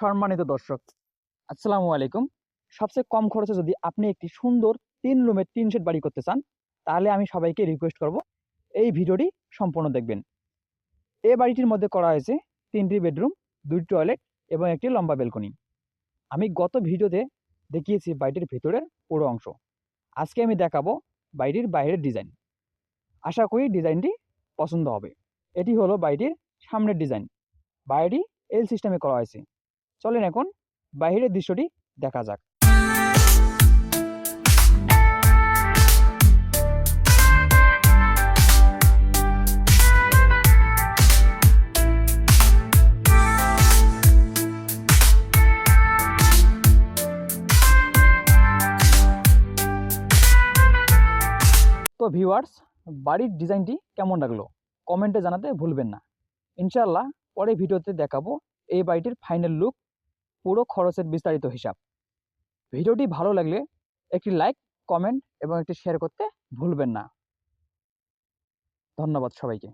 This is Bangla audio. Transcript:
সম্মানিত দর্শক, আসসালামু আলাইকুম। সবচেয়ে কম খরচে যদি আপনি একটি সুন্দর তিন রুমের তিন শেড বাড়ি করতে চান, তাহলে আমি সবাইকে রিকোয়েস্ট করব, এই ভিডিওটি সম্পূর্ণ দেখবেন। এই বাড়িটির মধ্যে করা হয়েছে তিনটি বেডরুম, দুটি টয়লেট এবং একটি লম্বা বেলকনি। আমি গত ভিডিওতে দেখিয়েছি বাড়িটির ভিতরের পুরো অংশ। আজকে আমি দেখাবো বাড়িটির বাইরের ডিজাইন। আশা করি ডিজাইনটি পছন্দ হবে। এটি হলো বাড়িটির সামনের ডিজাইন। বাড়িটি এল সিস্টেমে করা হয়েছে। চলেন এখন বাইরের দৃশ্যটি দেখা যাক। তো ভিউয়ার্স বাড়ির ডিজাইনটি কেমন লাগল? কমেন্টে জানাতে ভুলবেন না। ইনশাল্লাহ পরে ভিডিওতে দেখাবো এই বাড়িটির ফাইনাল লুক পুরো খরচের বিস্তারিত হিসাব। ভিডিওটি ভালো লাগলে একটি লাইক কমেন্ট এবং একটি শেয়ার করতে ভুলবেন না। ধন্যবাদ সবাইকে।